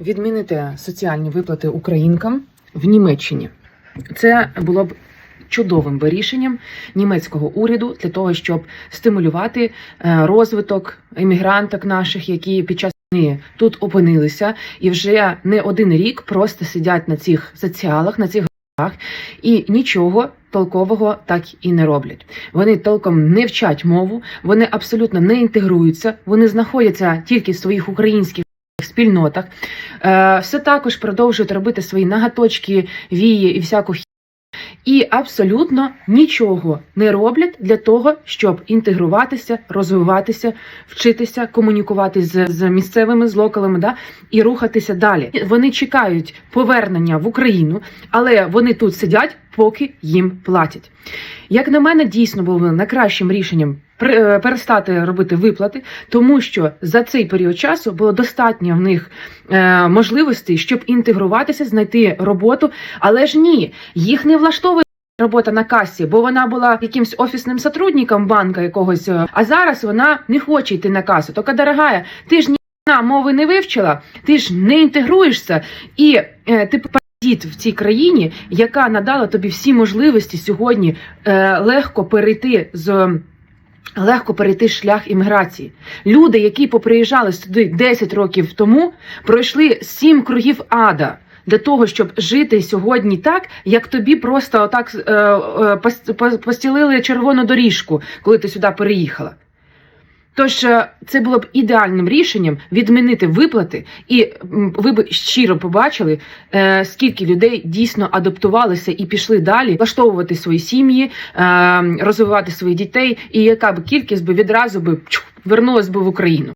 відмінити соціальні виплати українкам в Німеччині. Це було б чудовим би рішенням німецького уряду для того, щоб стимулювати е, розвиток емігранток наших, які під час війни тут опинилися, і вже не один рік просто сидять на цих соціалах, на цих грошах, і нічого. Толкового так і не роблять. Вони толком не вчать мову, вони абсолютно не інтегруються, вони знаходяться тільки в своїх українських спільнотах. Е, все також продовжують робити свої нагаточки, вії і всяку хі. І абсолютно нічого не роблять для того, щоб інтегруватися, розвиватися, вчитися, комунікувати з, з місцевими з локалами, да, і рухатися далі. Вони чекають повернення в Україну, але вони тут сидять, поки їм платять. Як на мене, дійсно було найкращим рішенням е, перестати робити виплати, тому що за цей період часу було достатньо в них е, можливостей, щоб інтегруватися, знайти роботу. Але ж ні, їх не влаштовує. Робота на касі, бо вона була якимсь офісним сотрудником банка якогось. е, А зараз вона не хоче йти на касу. Тільки, дорогая, ти ж ні мови не вивчила, ти ж не інтегруєшся, і е, ти паразит в цій країні, яка надала тобі всі можливості сьогодні е, легко перейти з. Легко перейти шлях імміграції. Люди, які поприїжджали сюди 10 років тому, пройшли сім кругів ада для того, щоб жити сьогодні так, як тобі просто отак е, е, пос- пос- постілили червону доріжку, коли ти сюди переїхала. Тож е, це було б ідеальним рішенням відмінити виплати, і ви б щиро побачили, е, скільки людей дійсно адаптувалися і пішли далі влаштовувати свої сім'ї, е, розвивати своїх дітей, і яка б кількість би відразу би вернулась би в Україну.